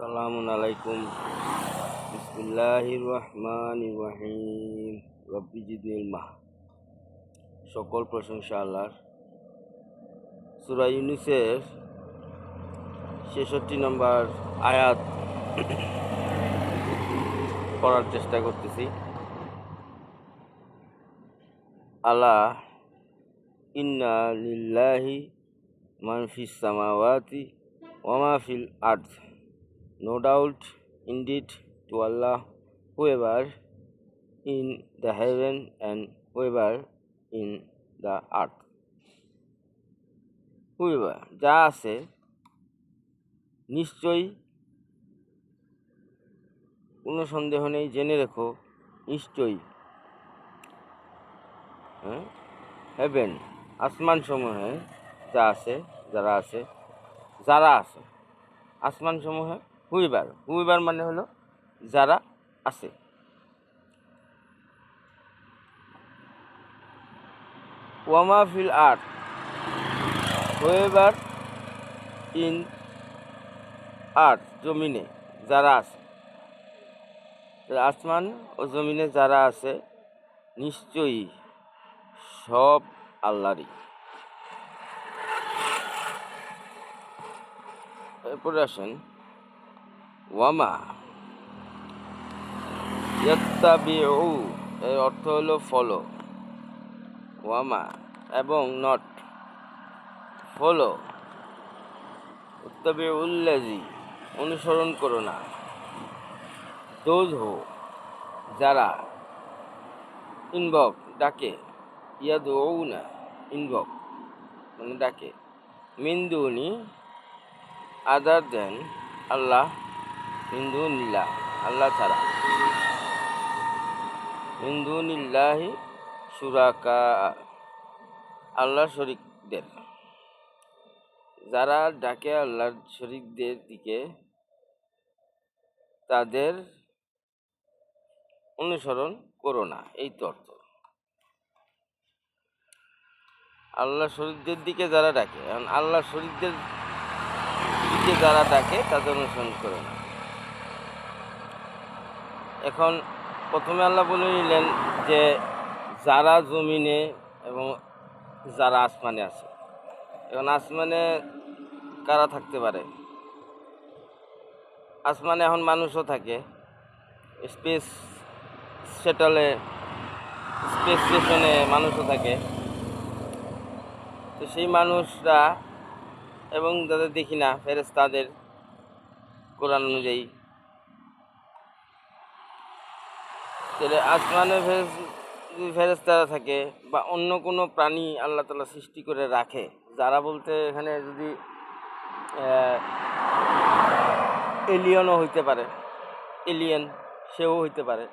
সালামু আলাইকুম বিসমিল্লাহির রহমানির রহিম রব্বি জিদনিল মাহ সকল প্রশংসা আল্লাহর সূরা ইউনুসের ছেষট্টি নম্বর আয়াত। পড়ার চেষ্টা করতেছি। আল্লাহ, ইন্না লিল্লাহি মান ফিস সামাওয়াতি ওয়া মা আর্থ No doubt, indeed, to Allah, whoever in the heaven and whoever in the earth. Whoever যা আছে নিশ্চয়ই কোনো সন্দেহ নেই জেনে রেখো নিশ্চয়ই হ্যাঁ হেভেন আসমান সমূহে যা আছে যারা আছে যারা আছে আসমান সমূহে হুইবার হুইবার মানে হলো যারা আছে। ওয়ামা ফিল আর্থ হুইবার ইন আর্ট জমিনে যারা আছে। আসমান ও জমিনে যারা আছে, নিশ্চয়ই সব আল্লাহরই। এরপরে আসেন ওয়ামা? ইয়াত্তাবিউ, এর অর্থ হলো ফলো ওয়ামা এবং নট ফলো উত্তাবিউল্লাজি অনুসরণ করো না। দোজ হো যারা ইনভক ডাকে। ইয়াদ না ইনভক মানে ডাকে। মিন্দুনি আদার দেন আল্লাহ। হিন্দু নীলা আল্লাহ ছাড়া। হিন্দু নীল্লাহি সুরাকা, আল্লাহ শরিকদের। যারা ডাকে আল্লাহর শরিকদের দিকে, তাদের অনুসরণ করো না, এই তো অর্থ। আল্লাহ শরীরদের দিকে যারা ডাকে, এখন আল্লাহ শরীরদের দিকে যারা ডাকে, তাদের অনুসরণ করে না। এখন প্রথমে আল্লাহ বলে নিলেন যে যারা জমিনে এবং যারা আসমানে আছে। এখন আসমানে কারা থাকতে পারে? আসমানে এখন মানুষও থাকে। স্পেস সেটলে, স্পেস স্টেশনে মানুষও থাকে। তো সেই মানুষরা এবং যাদের দেখি না ফেরেস তাদের কোরআন অনুযায়ী তাহলে আসমানে ফেরেস্তারা থাকে বা অন্য কোনো প্রাণী আল্লাহ তালা সৃষ্টি করে রাখে। যারা বলতে এখানে যদি এলিয়নও হইতে পারে, এলিয়েন, সেও হইতে পারে।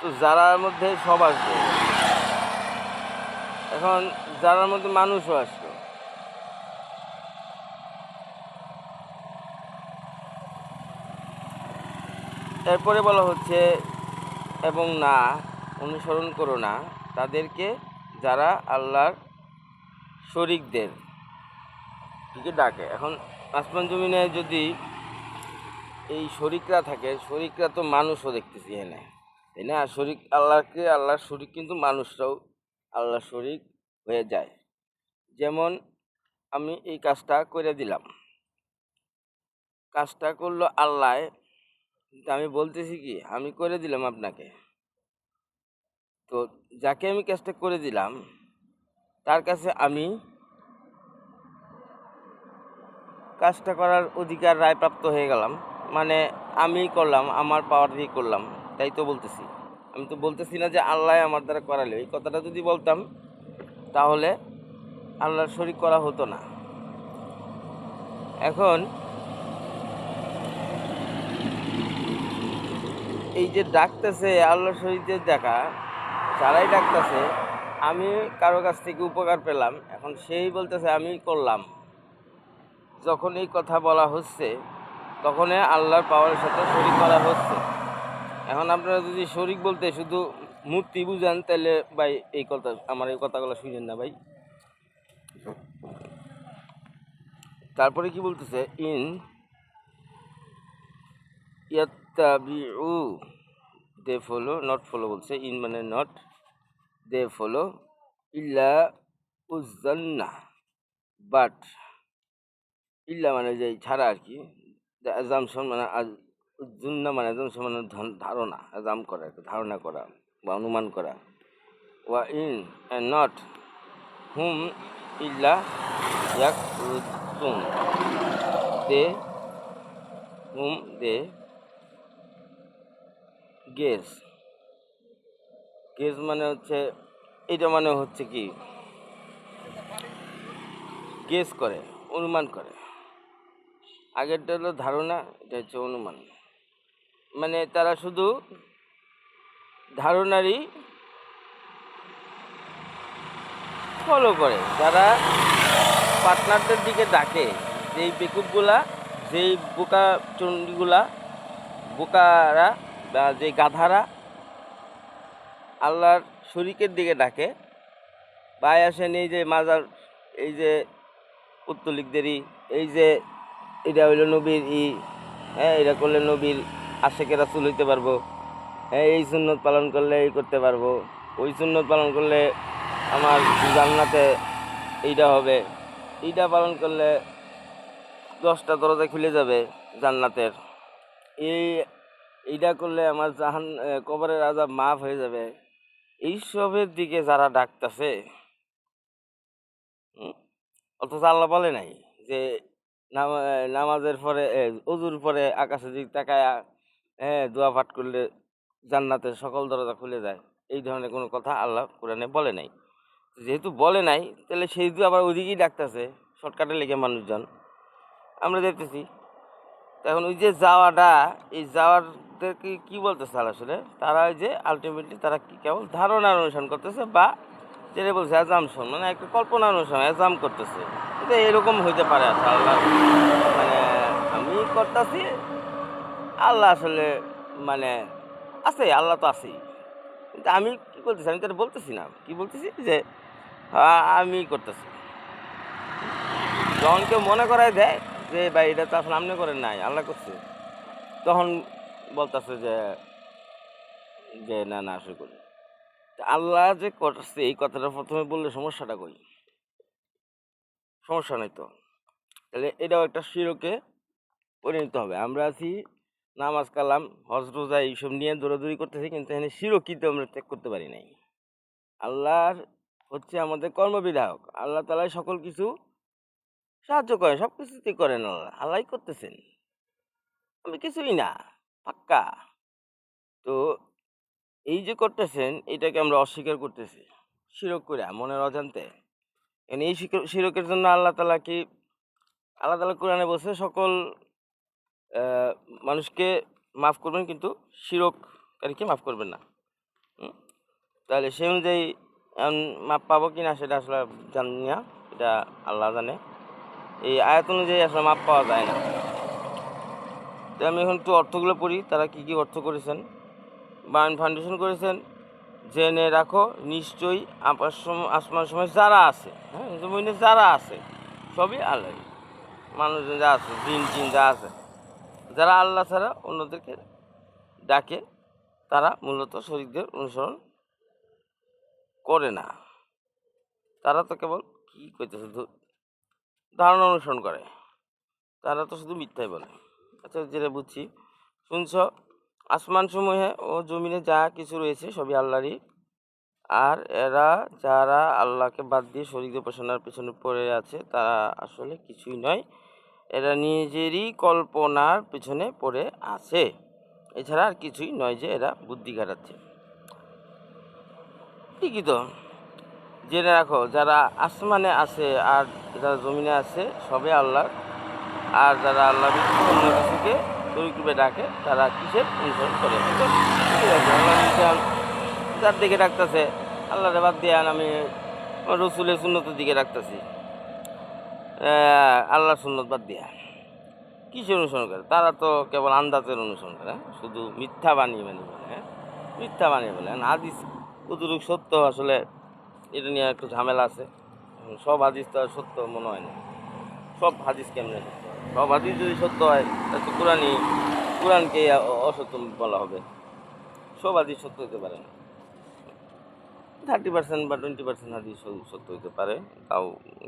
তো যারার মধ্যে সব আসবে। এখন যারার মধ্যে মানুষও আসতো এরপরে বলা হচ্ছে, এবং না, অনুসরণ করো না, তাদেরকে যারা আল্লাহর শরিকদের দিকে ডাকে। এখন আসমান জমিনে যদি এই শরিকরা থাকে, শরিকরা তো মানুষও দেখতেছি এখানে, তাই না? শরিক আল্লাহকে, আল্লাহর শরিক কিন্তু মানুষরাও আল্লাহ শরিক হয়ে যায়। যেমন আমি এই কাজটা করে দিলাম। কাজটা করল আল্লাহ আমি বলতেছি কি, আমি করে দিলাম আপনাকে। তো যাকে আমি কাজটা করে দিলাম, তার কাছে আমি কাজটা করার অধিকার রায়প্রাপ্ত হয়ে গেলাম। মানে আমি করলাম, আমার পাওয়ার দিয়ে করলাম, তাই তো বলতেছি। আমি তো বলতেছি না যে আল্লাহ আমার দ্বারা করালে, এই কথাটা যদি বলতাম, তাহলে আল্লাহর শরিক করা হতো না। এখন এই যে ডাকতেছে আল্লাহ শরীরদের দেখা, যারাই ডাকতেছে, আমি কারও কাছ থেকে উপকার পেলাম। এখন সেই বলতেছে, আমি করলাম। যখন এই কথা বলা হচ্ছে, তখন আল্লাহর পাওয়ারের সাথে শরিক করা হচ্ছে। এখন আপনারা যদি শরিক বলতে শুধু মূর্তি বুঝান, তাহলে ভাই এই কথা, আমার এই কথাগুলো শুনেন না ভাই। তারপরে কি বলতেছে? ইন ইয়াত্তাবিউ দে ফলো নট ফলো বলছে, ইন মানে নট দে ফলো, ইল্লা উজ্জান্না বাট ইল্লা মানে যে ছাড়া আর কি অ্যাজামশন মানে জুন্না মানে অ্যাজামশন মানে ধারণা অ্যাজাম করা ধারণা করা বা অনুমান করা। ওয়া ইন অ্যান্ড নট হুম, ইল্লা ইয়াকুতুন দে, হুম, দে গেস গেস মানে হচ্ছে, এটা মানে হচ্ছে কি? গেস করে, অনুমান করে। আগেরটা হলো ধারণা, এটা হচ্ছে অনুমান। মানে তারা শুধু ধারণারই ফলো করে। যারা পার্টনারদের দিকে ডাকে, যেই বেকুবগুলা, যেই বোকা চণ্ডীগুলা, বোকারা বা যে গাধারা আল্লাহর শরিকের দিকে ডাকে বাই আসেন এই যে মাজার, এই যে উত্তলিকদেরই এই যে এটা হইল নবীর ই হ্যাঁ এটা করলে নবীর আশেকে রাসুল হইতে পারব হ্যাঁ এই সুন্নত পালন করলে এই করতে পারব, ওই সুন্নত পালন করলে আমার জান্নাতে এইটা হবে, এইটা পালন করলে দশটা দরজা খুলে যাবে জান্নাতের। এই এইটা করলে আমার জাহান কবরের আজাব মাফ হয়ে যাবে। এইসবের দিকে যারা ডাকতেছে অথচ আল্লাহ বলে নাই যে নামা- নামাজের পরে অজুর পরে আকাশের দিক তাকায় হ্যাঁ দোয়া পাঠ করলে জান্নাতের সকল দরজা খুলে যায়। এই ধরনের কোনো কথা আল্লাহ কোরআনে বলে নাই। যেহেতু বলে নাই, তাহলে সেই দু আবার ওদিকেই ডাকতেছে, শর্টকাটে লেগে মানুষজন। আমরা দেখতেছি এখন ওই যে যাওয়াটা, এই যাওয়ারদেরকে কি বলতেছে আসলে? তারা ওই যে আলটিমেটলি তারা কি কেবল ধারণার অনুসরণ করতেছে বা যেটা বলছে অ্যাজামশন মানে একটা কল্পনা অনুসরণ অ্যাজাম করতেছে। কিন্তু এরকম হইতে পারে আল্লাহ মানে আমি করতেছি, আল্লাহ আসলে মানে আছে, আল্লাহ তো আছেই। কিন্তু আমি কী করতেছি, আমি তো এটা বলতেছি না। কি বলতেছি? যে আমি করতেছি। যখন কেউ মনে করাই দেয় যে ভাই, এটা তো আসলে আপনি করেন নাই, আল্লাহ করছে। তখন বলতেছে যে যে না না, আসলে করি আল্লাহ যে করছে, এই কথাটা প্রথমে বললে সমস্যাটা কই? সমস্যা নেই তো। তাহলে এটাও একটা শিরকে পরিণত হবে। আমরা আছি, নামাজ কালাম, হজ, রোজা, এইসব নিয়ে দৌড়াদৌড়ি করতেছি, কিন্তু এখানে শিরকিতে আমরা ত্যাগ করতে পারি নাই। আল্লাহর হচ্ছে আমাদের কর্মবিধায়ক। আল্লাহ তালাই সকল কিছু সাহায্য করেন সব কিছুতেই করেন আল্লাহ করতেছেন। আমি কিছুই না, পাক্কা। তো এই যে করতেছেন, এটাকে আমরা অস্বীকার করতেছি, শিরক করে, মনের অজান্তে। এখানে এই শিরকের জন্য আল্লাহ তালা কি, আল্লাহ তালা কোরআনে বলছে, সকল মানুষকে মাফ করবেন, কিন্তু শিরককারীকে মাফ করবেন না? তাহলে সেই অনুযায়ী মাপ পাবো কি না, সেটা আসলে জানি না, এটা আল্লাহ জানে। এই আয়াত অনুযায়ী আসলে মাপ পাওয়া যায় না। তো আমি এখন একটু অর্থগুলো পড়ি, তারা কি কি অর্থ করেছেন? বায়ন ফাউন্ডেশন করেছেন। জেনে রাখো, নিশ্চয়ই আসমান সময় যারা আছে হ্যাঁ যারা আছে, সবই আল্লাহ। মানুষজন যা আছে, দিন চিন যা আছে, যারা আল্লাহ ছাড়া অন্যদেরকে ডাকে, তারা মূলত শরীরদের অনুসরণ করে না। তারা তো কেবল কী করতেছে ধারণা অনুসরণ করে। তারা তো শুধু মিথ্যাই বলে। আচ্ছা যেটা বুঝছি। শুনছ আসমান সমূহে ও জমিনে যা কিছু রয়েছে সবই আল্লাহরই। আর এরা যারা আল্লাহকে বাদ দিয়ে শরীর উপাসনার পেছনে পড়ে আছে, তারা আসলে কিছুই নয়। এরা নিজেরই কল্পনার পেছনে পড়ে আছে। এছাড়া আর কিছুই নয় যে এরা বুদ্ধি কাটাচ্ছে ঠিকই তো। জেনে রাখো যারা আসমানে আছে আর যারা জমিনে আছে সবে আল্লাহ আর যারা আল্লাহ অন্য কিছুকে তরিকুবে ডাকে তারা কিসের অনুসরণ করে? ঠিক আছে, আল্লাহ যার দিকে ডাকতেছে আল্লাহরে বাদ দিয়ে আমি রসুলের সুন্নতের দিকে ডাকতেছি। আল্লাহ সুন্নত বাদ দিয়া কিসের অনুসরণ করে? তারা তো কেবল আন্দাজের অনুসরণ করে হ্যাঁ? শুধু মিথ্যা বানিয়ে বানিয়ে বলে হ্যাঁ? মিথ্যা বানিয়ে বলে আর হাদিস কতটুকু সত্য আসলে এটা নিয়ে একটু ঝামেলা আছে। সব হাদিস তো আর সত্য মনে হয় না। সব হাদিস কেমনে সব হাদিস যদি সত্য হয়, তাহলে তো কোরআনই কোরআনকে অসত্য বলা হবে। সব হাদিস সত্য হতে পারে না। থার্টি পার্সেন্ট বা টোয়েন্টি পার্সেন্ট হাদিস সত্য হতে পারে, তাও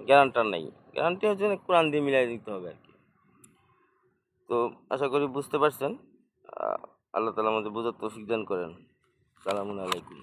গ্যারান্টার নেই। গ্যারান্টি হচ্ছে কোরআন দিয়ে মিলাই দিতে হবে আর কি। তো আশা করি বুঝতে পারছেন। আল্লাহ তালা আমাদের বোঝার তৌফিক দান করেন। সালামুন আলাইকুম।